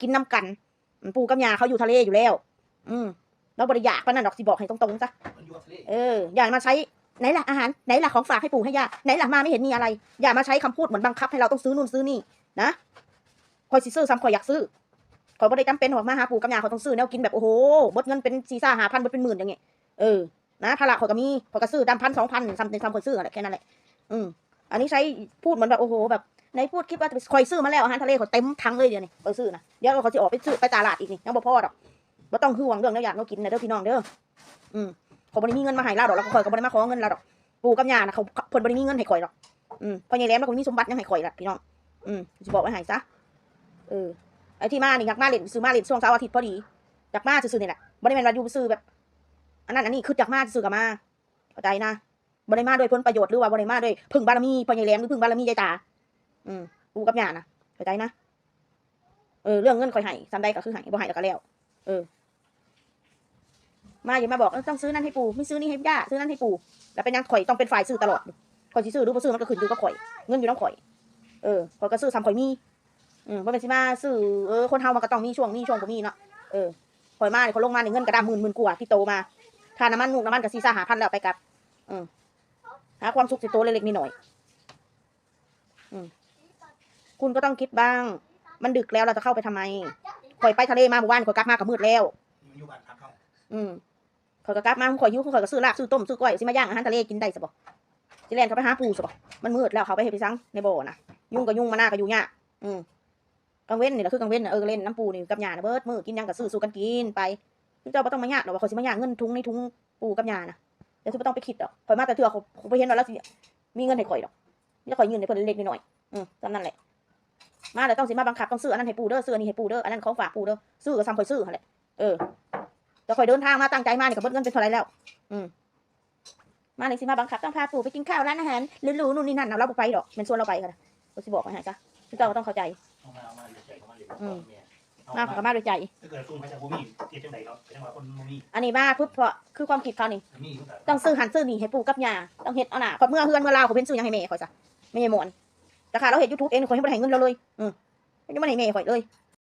กินน้ำกัน ปูกับยาเขาอยู่ทะเลอยู่แล้ว อืมเราบริยากปานนั่นดอกสิบอกให้ตรงๆจ้ะมันอยู่กับทะเอออย่ามาใช้ไหนล่ะอาหารไหนล่ะของฝากให้ปู่ให้ย่าไหนล่ะมาไม่เห็นมีอะไร อย่ามาใช้คำพูดเหมือนบังคับให้เราต้องซื้อนู่นซื้อนี่นะคอยสิซื้อซ้ำคอยอยากซื้อคอยบ่ได้จำเป็นหอกมาหาปู่กับยาเขาต้องซื้อแนวกินแบบโอ้โหบดเงินเป็นสี่ซ่าหาพันบดเป็นหมื่นอย่างเงี้ยเออนะภาระคอยก็มีคอยก็ซื้อตามพันสองพันซ้ำในซ้ำคอยซื้ออะไรแค่นั้นแหละอืมอันนี้ใช้พูดเหมือนแบบโอ้โหแบบ ไหนพูดคิดว่าจะไปคอยซื้อมาแล้วอาหารทะเลเขาเต็มทั้งเลยเดี๋ยวนี้คอยซื้อนะเดี๋ยวเขาจะออกไปซื้อไปตลาดอีกนี่ยังบ่พอดอกบ่ต้องห่วงเรื่องแล้วอยากเรากินนะเด้อพี่น้องเด้ออืมเขาบ่ได้มีเงินมาให้เราดอกแล้วก็ข่อยก็บ่ได้มาขอเงินเราดอกปู่กับย่านะเขาเพิ่นบ่ได้มีเงินให้ข่อยดอกอืมพอใหญ่แหลมแล้วก็มีสมบัติยังให้ข่อยละพี่น้องอืมสิบอกไว้ให้ซะเออไอ้ที่มานี่อยากมาเล่นซื้อมาเล่นช่วงเสาร์อาทิตย์พอดีอยากมาซื่อนี่แหละบ่ได้แม่นว่าอยู่ซื้อแบบอันนั้นอันนี้คืออยากมาซื้อกับมาเข้าใจนะบ่ได้มาด้วยผลประโยชน์หรือว่าบ่ได้มาด้วยพึ่งบารมีพ่อใหญ่แหลมหรือพึ่งบารมียายตา อืมปู่กับย่านะเข้าใจนะเออเรื่องเงินข่อยให้ซ้ำใดก็คือให้บ่ให้แล้วก็แล้ว เออ มาอย่ามาบอกต้องซื้อนั่นให้ปู่ไม่ซื้อนี่ให้ย่าซื้อนั่นให้ปู่แล้วเป็นยังข่อยต้องเป็นฝ่ายซื้อตลอดข่อยซื้อรือบ่ซื้อมันก็ขึ้นอยู่กับข่อย เงินอยู่น้ำข่อย เออข่อยก็ซื้อซ้ำข่อยมีอืมบ่เป็นสิมาซื้อเออคนเฮามันก็ต้องมีช่วงมีช่วงบ่มีเนาะเออข่อยมาเนี่ยเขาลงมาเนี่ยเงินกระดาหมื่นหมื่นกว่าที่โตมาค่าน้ำมันมุกน้ำมันก็สี่าหาพันแล้วไปกับอืมหาความสุขสิโตเล็กๆนิดหน่อย อืม คุณก็ต้องคิดบ้าง มันดึกแล้วเราจะเข้าไปทำไมข่อยไปทะเลมาเมื่อวานข่อยกลับมากับมืดแล้ว อยู่บ้านพักเขาอืมข่อยก็กลับมาข่อยหิวข่อยก็ซื้อลาบซื้อต้มซื้อก้อยสิมาย่างอาหารทะเลกินได้สบ่สิแลนเขาไปหาปูสบ่มันมืดแล้วเขาไปเฮ็ดไปซังในบ่อนะยุ่งก็ยุ่งมาหน้าก็อยุ่งยากอืมกลางเว้นนี่แหละคือกลางเว้นเออเล่นน้ำปูนี่กับหญ้านะเบิดมือกินยังก็ซื้อสู่กันกินไปเจ้าบ่ต้องมายากดอกว่าเขาสิมายากเงินทุงในทุงปูกับหญ้านะเดี๋ยวสิบ่ต้องไปคิดดอกข่อยมาแต่เทื่อเขาเขาบ่เห็นว่าเราสิมีเงินให้ข่อยดอกแล้วข่อยยืนให้เพิ่นเล็กๆน้อยอืมตามนั้นแหละ มาแล้วต้องสิมาบังคับต้องซื้ออันนั้นให้ปูเด้อซื้ออันนี้ให้ปูเด้ออันนั้นของฝากปูเด้อซื้อก็ซ้ำข่อยซื้อหั่นแหละเออแต่ข่อยเดินทางมาตั้งใจมาเนี่ยก็เบิดเงินเป็นเท่าไหรแล้ว อืมมาเลยสิมาบังคับต้องพาปู่ไปกินข้าวร้านอาหารหรือๆนู่นนี่นั่นเอาเราบ่ไปดอกเป็นชวนเราไปค่ะเราสิบอกไว้ให้จ้ะพี่เจ้าก็ต้องเข้าใจ เอามาเอามาเดี๋ยวใจเขามาเดี๋ยวอืมเนี่ยเอามามาขอมาด้วยใจ ถ้าเกิดสู้มาจากบ่มีเทียบจังไดเขาเป็นจังหวะคนบ่มีอันนี้มาปุ๊บเพราะคือความคิดเขานี่ มีอยู่แต่ ต้องซื้อหันซื้อนี่ให้ปู่กับย่าต้องเฮ็ดเอาหน่ะพอเมื่อเฮือนเมื่อลาวเขาเป็นซื้อหยังให้แม่ข่อยจ้ะไม่ใช่หมอน แต่ค่ะเราเห็นยูทูบเองข่อยยังบ่ได้ให้เงินเราเลยอืมยังบ่ได้ให้แม่ข่อยเลย